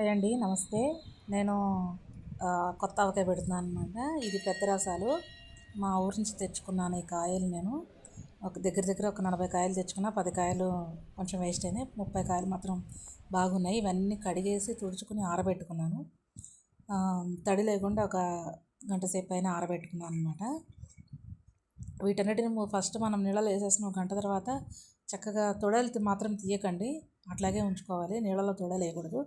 Hi అండి నమస్తే. నేను కొత్త ఆవకాయ పెడుతున్నాను అనమాట ఇది పెద్ద రసాలు మా ఊరి నుంచి తెచ్చుకున్నాను ఈ కాయలు నేను. ఒక దగ్గర దగ్గర ఒక నలభై కాయలు తెచ్చుకున్నా పది కాయలు కొంచెం వేస్ట్ అయినాయి. ముప్పై కాయలు మాత్రం బాగున్నాయి. ఇవన్నీ కడిగేసి తుడుచుకుని ఆరబెట్టుకున్నాను. తడి లేకుండా ఒక గంట సేపు అయినా ఆరబెట్టుకున్నాను అనమాట వీటన్నిటిని ఫస్ట్ మనం నీళ్ళలో వేసేసిన ఒక గంట తర్వాత చక్కగా తొడలు మాత్రం తీయకండి. అట్లాగే ఉంచుకోవాలి. నీళ్ళలో తొడలు వేయకూడదు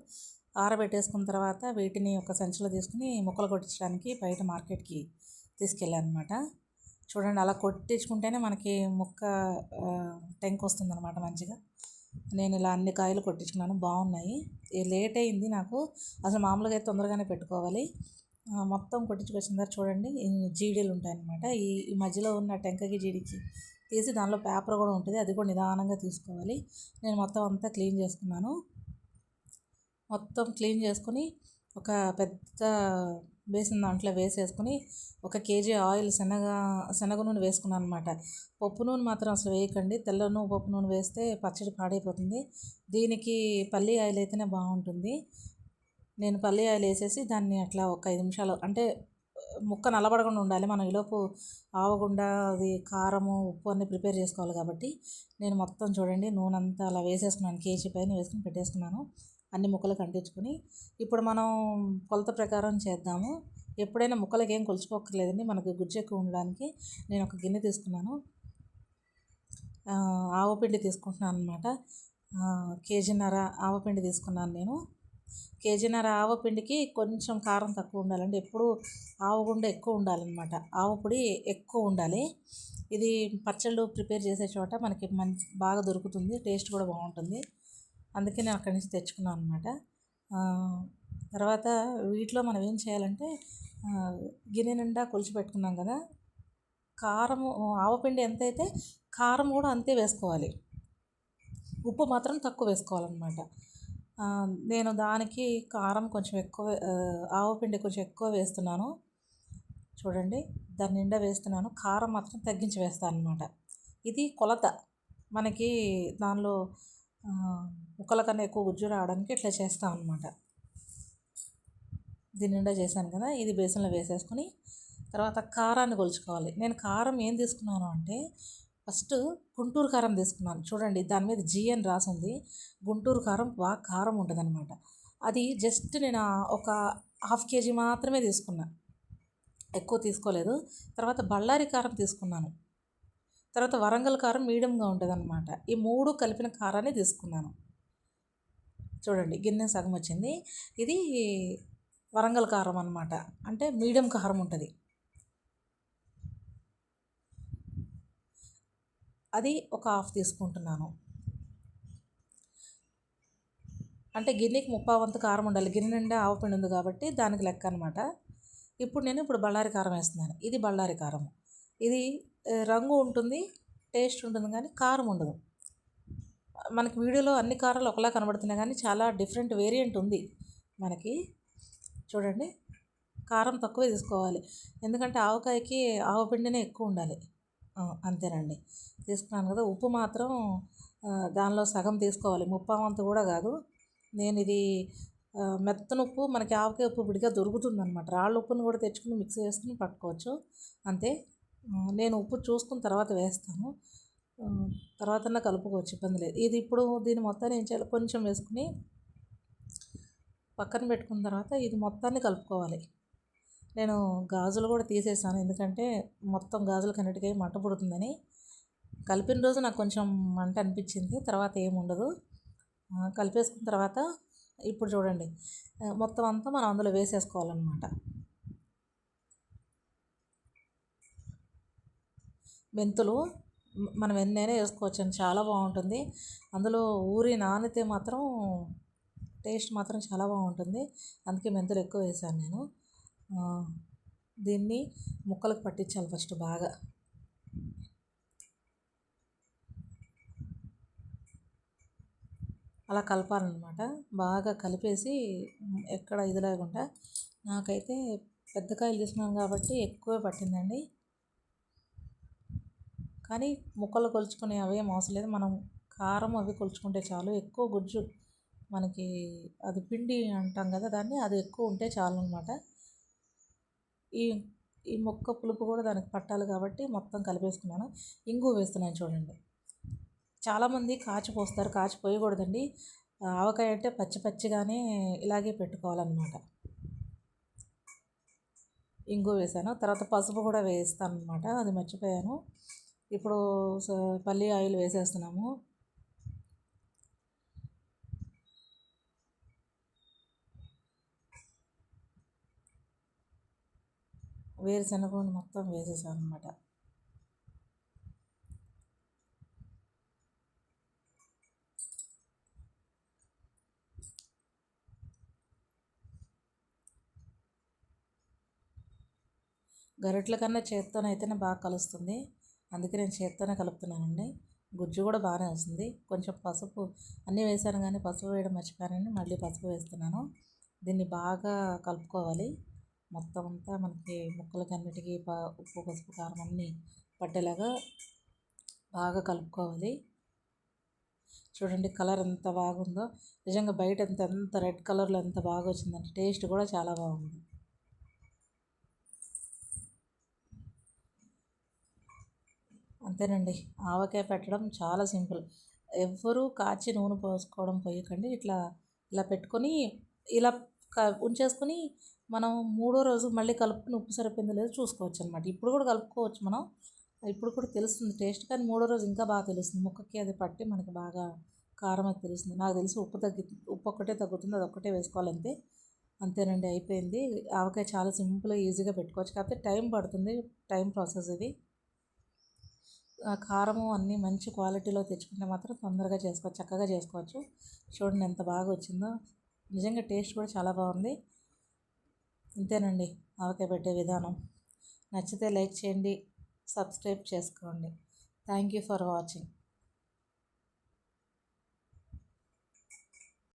ఆరబెట్టేసుకున్న తర్వాత వీటిని ఒక సంచిలో తీసుకుని ముక్కలు కొట్టించడానికి బయట మార్కెట్కి తీసుకెళ్ళాను అనమాట చూడండి అలా కొట్టించుకుంటేనే మనకి ముక్క టెంక్ వస్తుందన్నమాట మంచిగా. నేను ఇలా అన్ని కాయలు కొట్టించుకున్నాను బాగున్నాయి. లేట్ అయింది నాకు. అసలు మామూలుగా అయితే తొందరగానే పెట్టుకోవాలి. మొత్తం కొట్టించుకొచ్చిన తర్వాత చూడండి జీడీలు ఉంటాయి అనమాట ఈ మధ్యలో ఉన్న టెంకకి జీడికి తీసి దానిలో పేపర్ కూడా ఉంటుంది. అది కూడా నిదానంగా తీసుకోవాలి. నేను మొత్తం అంతా క్లీన్ చేసుకున్నాను. మొత్తం క్లీన్ చేసుకొని ఒక పెద్ద బేసిన్ దాంట్లో వేసేసుకొని ఒక కేజీ ఆయిల్ శనగ శనగ నూనె వేసుకున్నాను అనమాట పప్పు నూనె మాత్రం అసలు వేయకండి. తెల్ల నూనె పప్పు నూనె వేస్తే పచ్చడి పాడైపోతుంది. దీనికి పల్లి ఆయిల్ అయితేనే బాగుంటుంది. నేను పల్లి ఆయిల్ వేసేసి దాన్ని అట్లా ఒక ఐదు నిమిషాలు అంటే ముక్క నల్లబడకుండా ఉండాలి. మనం ఈలోపు ఆవకుండా అది కారము ఉప్పు అన్నీ ప్రిపేర్ చేసుకోవాలి కాబట్టి నేను మొత్తం చూడండి నూనె అంతా అలా వేసేసుకున్నాను. కేజీ పైన వేసుకుని పెట్టేసుకున్నాను. అన్ని ముక్కలకు అంటించుకొని ఇప్పుడు మనం కొలత ప్రకారం చేద్దాము. ఎప్పుడైనా ముక్కలకి ఏం కొలుచుకోకర్లేదండి మనకు గుజ్జు ఎక్కువ ఉండడానికి నేను ఒక గిన్నె తీసుకున్నాను. ఆవపిండి తీసుకుంటున్నాను అనమాట కేజీన్నర ఆవపిండి తీసుకున్నాను నేను. కేజీన్నర ఆవపిండికి కొంచెం కారం తక్కువ ఉండాలండి. ఎప్పుడు ఆవగుండ ఎక్కువ ఉండాలన్నమాట. ఆవపొడి ఎక్కువ ఉండాలి. ఇది పచ్చళ్ళు ప్రిపేర్ చేసే చోట మనకి మంచి బాగా దొరుకుతుంది. టేస్ట్ కూడా బాగుంటుంది. అందుకే నేను అక్కడి నుంచి తెచ్చుకున్నాను అనమాట తర్వాత వీటిలో మనం ఏం చేయాలంటే గిన్నె నిండా కొలిచి పెట్టుకున్నాం కదా. కారము ఆవపిండి ఎంత అయితే కారం కూడా అంతే వేసుకోవాలి. ఉప్పు మాత్రం తక్కువ వేసుకోవాలన్నమాట. నేను దానికి కారం కొంచెం ఎక్కువ ఆవపిండి కొంచెం ఎక్కువ వేస్తున్నాను. చూడండి దాని నిండా వేస్తున్నాను. కారం మాత్రం తగ్గించి వేస్తాను అనమాట ఇది కొలత. మనకి దానిలో ముక్కల కన్నా ఎక్కువ గుజ్జు రావడానికి ఇట్లా చేస్తాం అనమాట దీని నిండా చేశాను కదా ఇది బేసన్లో వేసేసుకొని తర్వాత కారాన్ని కొలుచుకోవాలి. నేను కారం ఏం తీసుకున్నాను అంటే ఫస్ట్ గుంటూరు కారం తీసుకున్నాను. చూడండి దాని మీద జీ అని రాసింది. గుంటూరు కారం బాగా కారం ఉంటుంది అనమాట అది జస్ట్ నేను ఒక హాఫ్ కేజీ మాత్రమే తీసుకున్నా. ఎక్కువ తీసుకోలేదు. తర్వాత బళ్ళారి కారం తీసుకున్నాను. తర్వాత వరంగల్ కారం మీడియంగా ఉంటుంది అనమాట ఈ మూడు కలిపిన కారాన్ని తీసుకున్నాను. చూడండి గిన్నె సగం వచ్చింది. ఇది వరంగల్ కారం అనమాట అంటే మీడియం కారం ఉంటుంది. అది ఒక హాఫ్ తీసుకుంటున్నాను. అంటే గిన్నెకి ముప్పా వంతు కారం ఉండాలి. గిన్నె నిండా ఆవపిండి ఉంది కాబట్టి దానికి లెక్క అనమాట ఇప్పుడు నేను ఇప్పుడు బళ్ళారి కారం వేస్తున్నాను. ఇది బళ్ళారి కారం ఇది రంగు ఉంటుంది టేస్ట్ ఉంటుంది కానీ కారం ఉండదు. మనకి వీడియోలో అన్ని కారాలు ఒకలా కనబడుతున్నాయి కానీ చాలా డిఫరెంట్ వేరియంట్ ఉంది మనకి. చూడండి కారం తక్కువే తీసుకోవాలి. ఎందుకంటే ఆవకాయకి ఆవపిండినే ఎక్కువ ఉండాలి. అంతేనండి. తీసుకున్నాను కదా ఉప్పు మాత్రం దానిలో సగం తీసుకోవాలి. ముప్పావంత కూడా కాదు. నేను ఇది మెత్తన ఉప్పు మనకి ఆవకాయ ఉప్పు విడిగా దొరుకుతుంది అనమాట రాళ్ళ ఉప్పును కూడా తెచ్చుకుని మిక్స్ చేసుకుని పట్టుకోవచ్చు. అంతే. నేను ఉప్పు చూసుకున్న తర్వాత వేస్తాను. తర్వాత కలుపుకోవచ్చు ఇబ్బంది లేదు. ఇది ఇప్పుడు దీన్ని మొత్తాన్ని ఏం చేయాలి? కొంచెం వేసుకుని పక్కన పెట్టుకున్న తర్వాత ఇది మొత్తాన్ని కలుపుకోవాలి. నేను గాజులు కూడా తీసేసాను ఎందుకంటే మొత్తం గాజులు కన్నిటికీ మంట పుడుతుందని. కలిపిన రోజు నాకు కొంచెం మంట అనిపించింది తర్వాత ఏముండదు కలిపేసుకున్న తర్వాత ఇప్పుడు చూడండి మొత్తం అంతా మనం అందులో వేసేసుకోవాలన్నమాట. మెంతులు మనం ఎన్నైనా వేసుకోవచ్చండి. చాలా బాగుంటుంది. అందులో ఊరి నానితే మాత్రం టేస్ట్ మాత్రం చాలా బాగుంటుంది. అందుకే మెంతులు ఎక్కువ వేసాను నేను. దీన్ని ముక్కలకు పట్టించాలి ఫస్ట్ బాగా. అలా కలపాలన్నమాట. బాగా కలిపేసి ఎక్కడ ఇది లేకుండా నాకైతే పెద్ద కాయలు తీసుకున్నాను కాబట్టి ఎక్కువే పట్టిందండి. కానీ ముక్కలు కొలుచుకునే అవేం అవసరం లేదు. మనం కారం అవి కొలుచుకుంటే చాలు. ఎక్కువ గుజ్జు మనకి అది పిండి అంటాం కదా దాన్ని అది ఎక్కువ ఉంటే చాలు అనమాట ఈ ఈ మొక్క పులుపు కూడా దానికి పట్టాలి కాబట్టి మొత్తం కలిపేసుకున్నాను. ఇంగు వేస్తున్నాను చూడండి. చాలామంది కాచిపోస్తారు కాచిపోయకూడదండి కాచి పోయకూడదండి. ఆవకాయ అంటే పచ్చి పచ్చిగానే ఇలాగే పెట్టుకోవాలన్నమాట. ఇంగు వేసాను. తర్వాత పసుపు కూడా వేస్తాను అనమాట అది మర్చిపోయాను. ఇప్పుడు పల్లి ఆయిల్ వేసేస్తున్నాము. వేరుశనగను మొత్తం వేసేసాను అనమాట గరిటల కన్నా చేత్తోనైతేనే బాగా కలుస్తుంది. అందుకే నేను చేత్తోనే కలుపుతున్నానండి. గుజ్జు కూడా బాగానే వస్తుంది కొంచెం పసుపు అన్నీ వేసాను కానీ పసుపు వేయడం మర్చిపోయానండి. మళ్ళీ పసుపు వేస్తున్నాను. దీన్ని బాగా కలుపుకోవాలి. మొత్తం అంతా మనకి ముక్కలకి అన్నిటికీ ఉప్పు పసుపు కారం అన్నీ పట్టేలాగా బాగా కలుపుకోవాలి. చూడండి కలర్ ఎంత బాగుందో. నిజంగా బయట ఎంత ఎంత రెడ్ కలర్లో ఎంత బాగా వచ్చిందంటే టేస్ట్ కూడా చాలా బాగుంది. అంతేనండి. ఆవకాయ పెట్టడం చాలా సింపుల్. ఎవ్వరూ కాచి నూనె పోసుకోవడం పోయకండి. ఇట్లా ఇలా పెట్టుకొని ఇలా ఉంచేసుకొని మనం మూడో రోజు మళ్ళీ కలుపుకుని ఉప్పు సరిపోయిందో లేదో చూసుకోవచ్చు అనమాట ఇప్పుడు కూడా కలుపుకోవచ్చు మనం. ఇప్పుడు కూడా తెలుస్తుంది. టేస్ట్ కానీ మూడో రోజు ఇంకా బాగా తెలుస్తుంది. ముక్కకి అది పట్టి మనకి బాగా కారం అది తెలుస్తుంది. నాకు తెలిసి ఉప్పు తగ్గి ఉప్పు ఒక్కటే తగ్గుతుంది. అది ఒక్కటే వేసుకోవాలంతే. అంతేనండి. అయిపోయింది. ఆవకాయ చాలా సింపుల్గా ఈజీగా పెట్టుకోవచ్చు. కాకపోతే టైం పడుతుంది. టైం ప్రాసెస్ ఇది. కారము అన్నీ మంచి క్వాలిటీలో తెచ్చుకుంటే మాత్రం తొందరగా చేసుకోవచ్చు చక్కగా చేసుకోవచ్చు. చూడండి ఎంత బాగా వచ్చిందో. నిజంగా టేస్ట్ కూడా చాలా బాగుంది. ఇంతేనండి. ఆవకాయ పెట్టే విధానం. నచ్చితే లైక్ చేయండి సబ్స్క్రైబ్ చేసుకోండి. Thank you for watching.